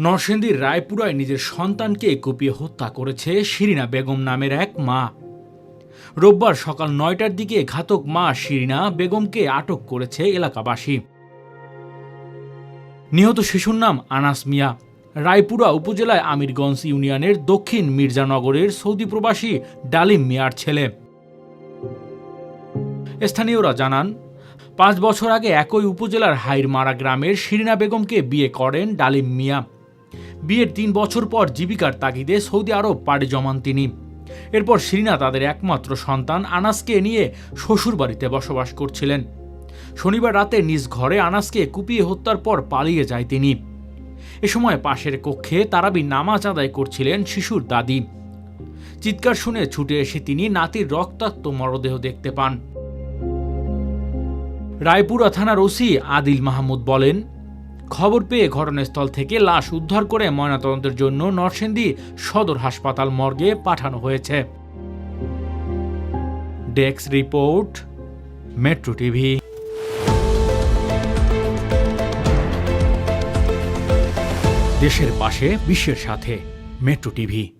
নরসিংদীর রায়পুরায় নিজের সন্তানকে কুপিয়ে হত্যা করেছে শিরিনা বেগম নামের এক মা। রোববার সকাল নয়টার দিকে ঘাতক মা শিরিনা বেগমকে আটক করেছে এলাকাবাসী। নিহত শিশুর নাম আনাস মিয়া। রায়পুরা উপজেলায় আমিরগঞ্জ ইউনিয়নের দক্ষিণ মির্জানগরের সৌদি প্রবাসী ডালিম মিয়ার ছেলে। স্থানীয়রা জানান, পাঁচ বছর আগে একই উপজেলার হাইরমারা গ্রামের শিরিনা বেগমকে বিয়ে করেন ডালিম মিয়া। বিয়ের তিন বছর পর জীবিকার তাগিদে সৌদি আরব পাড়ি জমান তিনি। এরপর শিরিনা তাদের একমাত্র সন্তান আনাসকে নিয়ে শ্বশুরবাড়িতে বসবাস করছিলেন। শনিবার রাতে নিজ ঘরে আনাসকে কুপিয়ে হত্যার পর পালিয়ে যায় তিনি। এ সময় পাশের কক্ষে তারাবি নামাজ আদায় করছিলেন শিশুর দাদি। চিৎকার শুনে ছুটে এসে তিনি নাতির রক্তাক্ত মরদেহ দেখতে পান। রায়পুরা থানার ওসি আদিল মাহমুদ বলেন খবর পেয়ে ঘটনাস্থল থেকে লাশ উদ্ধার করে ময়নাতদন্তের জন্য নরসিংদী সদর হাসপাতাল মর্গে পাঠানো হয়েছে। ডেক্স রিপোর্ট, মেট্রো টিভি। দেশের পাশে, বিশ্বের সাথে, মেট্রো টিভি।